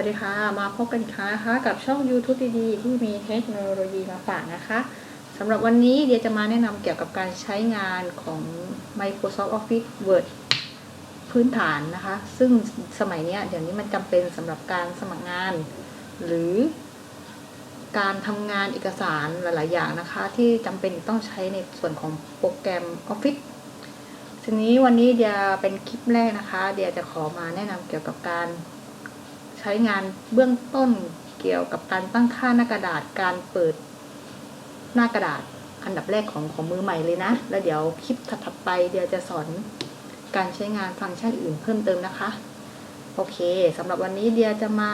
วัสดีค่ะ มาพบกันครั้งนะคะกับช่อง YouTube ดีๆที่มีเทคโนโลยีมาฝากนะคะสำหรับวันนี้เดียจะมาแนะนำเกี่ยวกับการใช้งานของ Microsoft Office Word พื้นฐานนะคะ ซึ่งสมัยนี้เดี๋ยวนี้มันจำเป็นสำหรับการสมัครงาน หรือ การทำงานเอกสารหลาย ๆ อย่างนะคะ ที่จำเป็นต้องใช้ในส่วนของโปรแกรม Office ทีนี้วันนี้เดียเป็นคลิปแรกนะคะ เดียจะขอมาแนะนำเกี่ยวกับการ ช้งานเบื้องต้นเกี่ยวกับการตั้งค่าหน้ากระดาษการเปิดหน้ากระดาษอันดับแรกของของมือใหม่เลยนะ แล้วเดี๋ยวคลิปถัดไปเดี๋ยวจะสอนการใช้งานฟังก์ชันอื่นเพิ่มเติมนะคะ โอเคสำหรับวันนี้เดียจะมา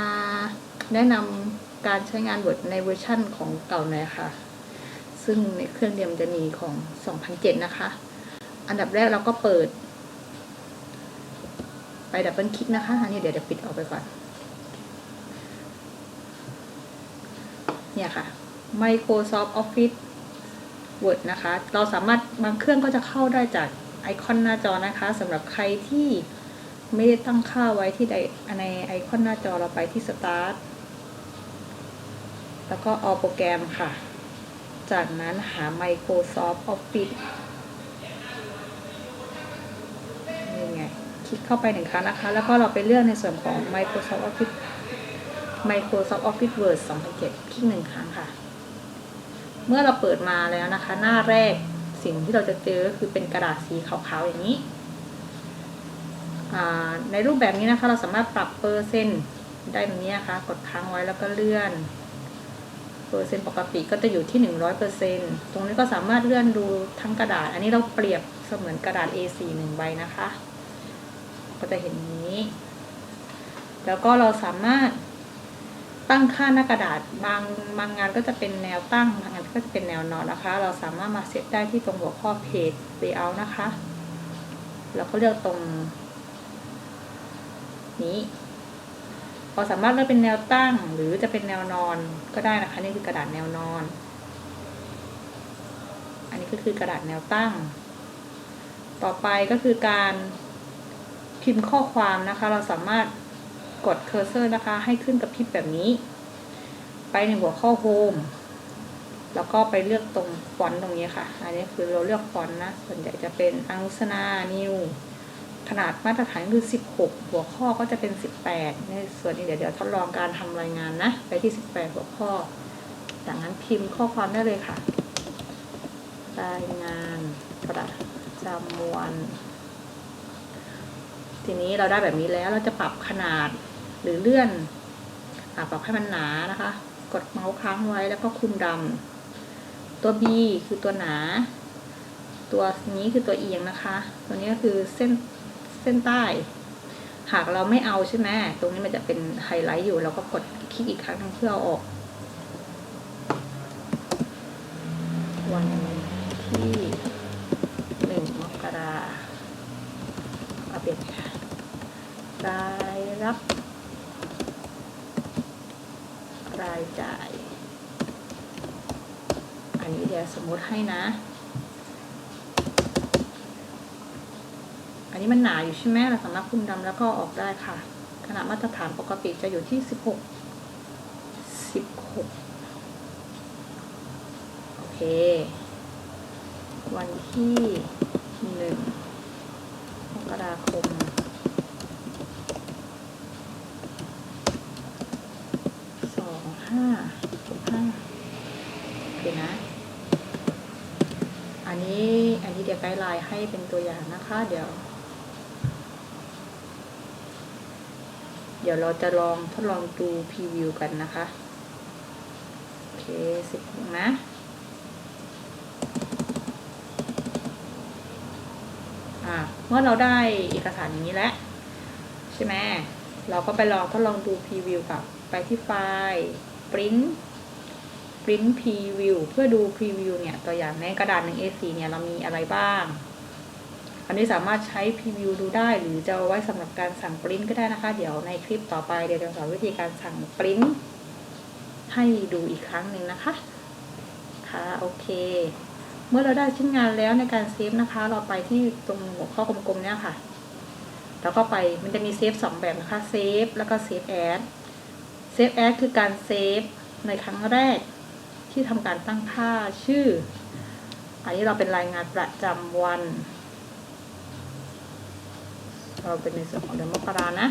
แนะนำการใช้งาน Word ในเวอร์ชั่นของเก่าหน่อยค่ะ ซึ่งในเครื่องเดียมจะมีของ 2007 นะคะ อันดับแรกเราก็เปิด ไปดับเบิลคลิกนะคะ อันนี้เดี๋ยวเดี๋ยวปิดออกไปก่อน เนี่ยค่ะ Microsoft Office Word นะคะ เราสามารถบางเครื่องก็จะเข้าได้จากไอคอนหน้าจอนะคะสำหรับใครที่ไม่ได้ตั้งค่าไว้ที่ใดในไอคอนหน้าจอเราไปที่ Start แล้วก็เอาโปรแกรมค่ะ จากนั้นหา Microsoft Office นี่ไง คลิกเข้าไปหนึ่งครั้งนะคะ แล้วก็เราไปเลือกในส่วนของ Microsoft Office Microsoft Office Word 2007คลิกหนึ่งครั้งค่ะ เมื่อเราเปิดมาแล้วนะคะ หน้าแรกสิ่งที่เราจะเจอก็คือเป็นกระดาษสีขาวๆอย่างนี้ ในรูปแบบนี้นะคะเราสามารถปรับเปอร์เซ็นต์ได้ตรงนี้นะคะ กดค้างไว้แล้วก็เลื่อนเปอร์เซ็นต์ปกติก็จะอยู่ที่ 100%ตรงนี้ก็สามารถเลื่อนดูทั้งกระดาษ อันนี้เราเปรียบเสมือนกระดาษ A4 หนึ่งใบนะคะ ก็จะเห็นนี้ แล้วก็เราสามารถ ตั้งค่าหน้ากระดาษบางบางงานก็จะเป็นแนวตั้งบางงานก็จะเป็นแนวนอนนะคะ เราสามารถมาเซตได้ที่ตรงหัวข้อเพจ layout นะคะแล้วก็เลือกตรงนี้เราสามารถเลือกเป็นแนวตั้งหรือจะเป็นแนวนอนก็ได้นะคะ นี่คือกระดาษแนวนอน อันนี้ก็คือกระดาษแนวตั้ง ต่อไปก็คือการพิมพ์ข้อความนะคะ เราสามารถ กดเคอร์เซอร์นะคะ ให้ขึ้นกับพริบแบบนี้ ไปในหัวข้อโฮมแล้วก็ไปเลือกตรงฟอนต์ตรงนี้ค่ะ อันนี้คือเราเลือกฟอนต์นะ ส่วนใหญ่จะเป็นอังสนานิวขนาดมาตรฐานคือ 16 หัวข้อก็จะเป็น 18 ในส่วนนี้เดี๋ยวเดี๋ยวทดลองการทำรายงานนะ ไปที่ 18 หัวข้อ จากนั้นพิมพ์ข้อความได้เลยค่ะ รายงานประจำวัน ทีนี้เราได้แบบนี้แล้วเราจะปรับขนาด หรือเลื่อนอปรับให้มันหนานะคะ กดเมาส์ค้างไว้แล้วก็คุมดำตัว B คือตัวหนา ตัวนี้คือตัวเอียงนะคะ ตัวนี้ก็คือเส้นเส้นใต้ หากเราไม่เอาใช่ไหมตรงนี้มันจะเป็นไฮไลท์อยู่เราก็กดคลิกอีกครั้งนึงเพื่อเอาออกวันที่ อันนี้เดี๋ยวสมมติให้นะ อันนี้มันหนาอยู่ใช่ไหมเราสามารถคุมดำแล้วก็ออกได้ค่ะ ขนาดมาตรฐานปกติจะอยู่ที่สิบหกสิบหกโอเค วันที่หนึ่งกราคมสองห้า เดี๋ยวไกด์ไลน์ให้เป็นตัวอย่างนะคะ เดี๋ยว เดี๋ยวเราจะลองทดลองดูพรีวิวกันนะคะ โอเคสิบนะเมื่อเราได้เอกสารอย่างนี้แล้วใช่ไหมเราก็ไปลองทดลองดูพรีวิวกับไปที่ไฟล์ print print preview เพื่อดูพรีวิวเนี่ยตัวอย่างในกระดาษหนึ่ง A4 เนี่ยเรามีอะไรบ้าง อันนี้สามารถใช้พรีวิวดูได้ หรือจะไว้สำหรับการสั่งปริ้นก็ได้นะคะ เดี๋ยวในคลิปต่อไปเดี๋ยวจะสอนวิธีการสั่งปริ้นให้ดูอีกครั้งหนึ่งนะคะ ค่ะโอเค เมื่อเราได้ชิ้นงานแล้วในการเซฟนะคะ เราไปที่ตรงหัวข้อกลมๆเนี่ยค่ะ แล้วก็ไปมันจะมีเซฟสองแบบนะคะเซฟแล้วก็เซฟแอด Save As คือการเซฟในครั้งแรก ที่ทำการตั้งค่าชื่อ อันนี้เราเป็นรายงานประจำวัน เราเป็นในส่วนของเดือนมกรานะ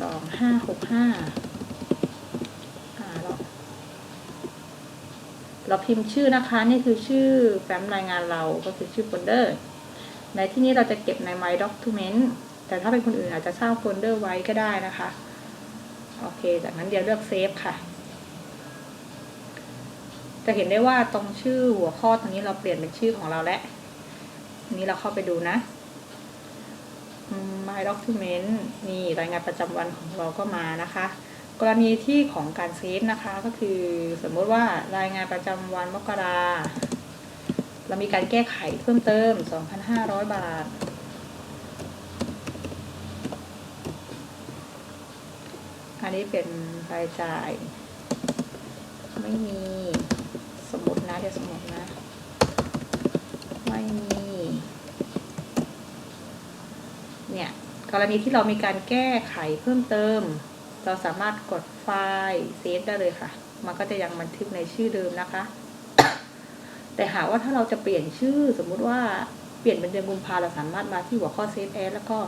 สองห้าหกห้าเราเราพิมพ์ชื่อนะคะ นี่คือชื่อแฟ้มรายงานเราก็คือชื่อโฟลเดอร์ ในที่นี้เราจะเก็บใน My Document แต่ถ้าเป็นคนอื่นอาจจะสร้างโฟลเดอร์ไว้ก็ได้นะคะ โอเค จากนั้นเดี๋ยวเลือกเซฟค่ะ จะเห็นได้ว่าตรงชื่อหัวข้อตรงนี้เราเปลี่ยนเป็นชื่อของเราแล้วนี้เราเข้าไปดูนะ My Document นี่รายงานประจำวันของเราก็มานะคะ กรณีที่ของการเซฟนะคะก็คือสมมติว่ารายงานประจำวันมกราเรามีการแก้ไขเพิ่มเติม 2,500 บาท อันนี้เป็นรายจ่าย ไม่มี สมมตินะเดี๋ยวสมมตินะ ไม่มี เนี่ย กรณีที่เรามีการแก้ไขเพิ่มเติม เราสามารถกดไฟล์เซฟได้เลยค่ะ มันก็จะยังบันทึกในชื่อเดิมนะคะ แต่หากว่าถ้าเราจะเปลี่ยนชื่อ สมมุติว่าเปลี่ยนเป็นเดือนกุมภาเราสามารถมาที่หัวข้อเซฟแอแล้วก็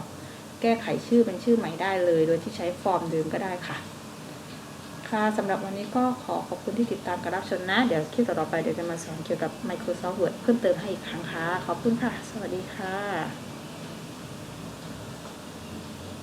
แก้ไขชื่อเป็นชื่อใหม่ได้เลย โดยที่ใช้ฟอร์มเดิมก็ได้ค่ะ ค่ะสำหรับวันนี้ก็ขอขอบคุณที่ติดตามการรับชมนะ เดี๋ยวคลิปต่อไปเดี๋ยวจะมาสอนเกี่ยวกับ Microsoft Word เพิ่มเติมให้อีกครั้งค่ะ ขอบคุณค่ะ สวัสดีค่ะ